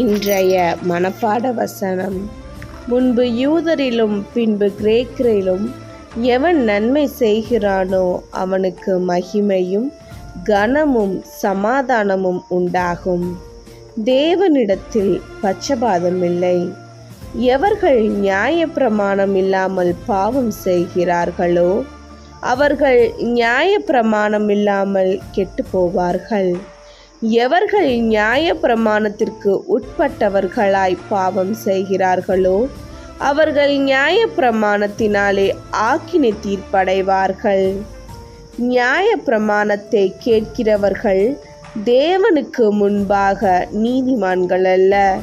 இன்றைய மனப்பாட வசனம். முன்பு யூதரிலும் பின்பு கிரேக்கரிலும் எவன் நன்மை செய்கிறானோ அவனுக்கு மகிமையும் கனமும் சமாதானமும் உண்டாகும். தேவனிடத்தில் பட்சபாதமில்லை எவர்கள் நியாயப்பிரமாணம் இல்லாமல் பாவம் செய்கிறார்களோ அவர்கள் நியாயப்பிரமாணம் இல்லாமல் கெட்டு போவார்கள். எவர்கள் நியாய பிரமாணத்திற்கு உட்பட்டவர்களாய் பாவம் செய்கிறார்களோ அவர்கள் நியாய பிரமாணத்தினாலே ஆக்கினை தீர்ப்படைவார்கள். நியாய பிரமாணத்தை கேட்கிறவர்கள் தேவனுக்கு முன்பாக நீதிமான்கள் அல்ல.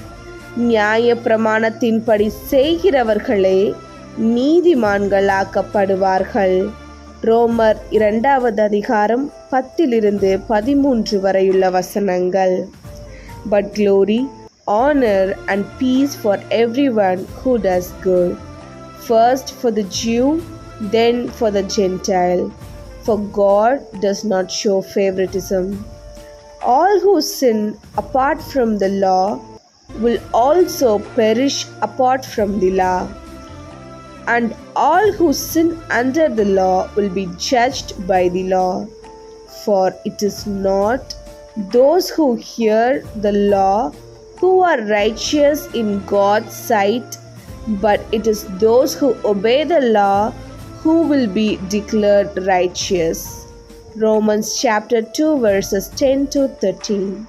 நியாய பிரமாணத்தின்படி செய்கிறவர்களே நீதிமான்களாக்கப்படுவார்கள். ரோமர் இரண்டாவது அதிகாரம் பத்திலிருந்து பதிமூன்று வரையுள்ள வசனங்கள் but glory honour and peace for every one who does good first for the Jew then for the Gentile for God does not show favouritism all who sin apart from the law will also perish apart from the law. And all who sin under the law will be judged by the law. For it is not those who hear the law who are righteous in God's sight, but it is those who obey the law who will be declared righteous. Romans chapter 2 verses 10 to 13.